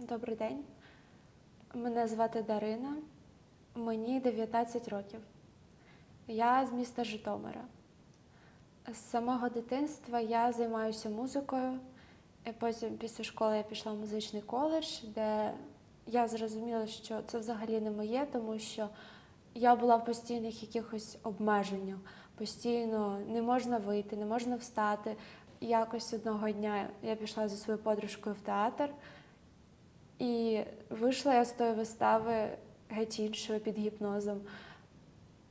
Добрий день. Мене звати Дарина. Мені 19 років. Я з міста Житомира. З самого дитинства я займаюся музикою. Потім після школи я пішла в музичний коледж, де я зрозуміла, що це взагалі не моє, тому що я була в постійних якихось обмеженнях. Постійно не можна вийти, не можна встати. Якось одного дня я пішла зі своєю подружкою в театр, і вийшла я з тої вистави геть іншою під гіпнозом.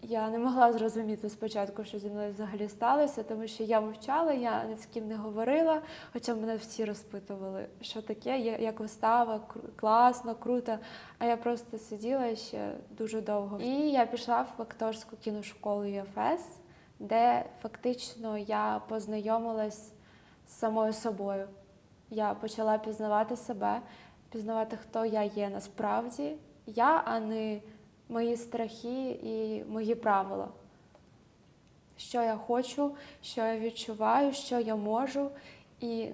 Я не могла зрозуміти спочатку, що зі мною взагалі сталося, тому що я мовчала, я ні з ким не говорила, хоча мене всі розпитували, що таке, як вистава, класно, круто. А я просто сиділа ще дуже довго. І я пішла в акторську кіношколу ЮФС, де фактично я познайомилась з самою собою. Я почала пізнавати себе, пізнавати, хто я є насправді, я, а не мої страхи і мої правила. Що я хочу, що я відчуваю, що я можу. І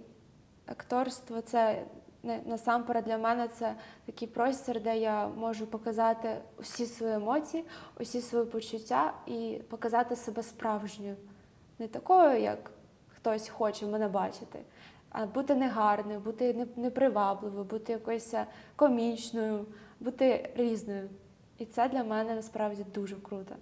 акторство це насамперед для мене це такий простір, де я можу показати усі свої емоції, усі свої почуття і показати себе справжньою. Не такою, як хтось хоче мене бачити, бути негарною, бути непривабливою, бути якоюсь комічною, бути різною. І це для мене насправді дуже круто.